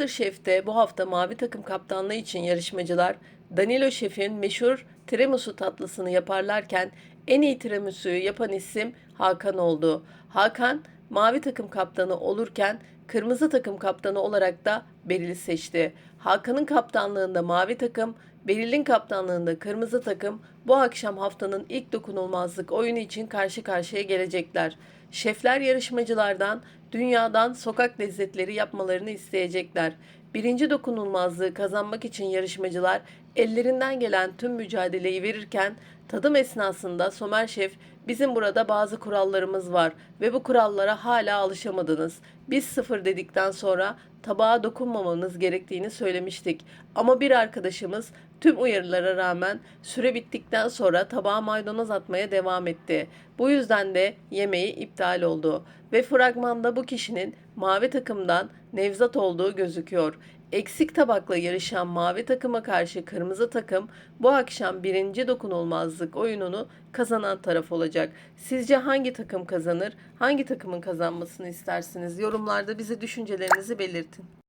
Masterchef'te bu hafta mavi takım kaptanlığı için yarışmacılar Danilo Şef'in meşhur tiramisu tatlısını yaparlarken en iyi tiramisu'yu yapan isim Hakan oldu. Hakan mavi takım kaptanı olurken kırmızı takım kaptanı olarak da Beril'i seçti. Hakan'ın kaptanlığında mavi takım, Beril'in kaptanlığında kırmızı takım bu akşam haftanın ilk dokunulmazlık oyunu için karşı karşıya gelecekler. Şefler yarışmacılardan dünyadan sokak lezzetleri yapmalarını isteyecekler. Birinci dokunulmazlığı kazanmak için yarışmacılar ellerinden gelen tüm mücadeleyi verirken tadım esnasında Somer Şef bizim burada bazı kurallarımız var ve bu kurallara hala alışamadınız. Biz sıfır dedikten sonra tabağa dokunmamanız gerektiğini söylemiştik. Ama bir arkadaşımız tüm uyarılara rağmen süre bittikten sonra tabağa maydanoz atmaya devam etti. Bu yüzden de yemeği iptal oldu ve fragmanda bu kişinin mavi takımdan Nevzat olduğu gözüküyor. Eksik tabakla yarışan mavi takıma karşı kırmızı takım bu akşam birinci dokunulmazlık oyununu kazanan taraf olacak. Sizce hangi takım kazanır? Hangi takımın kazanmasını istersiniz? Yorumlarda bize düşüncelerinizi belirtin.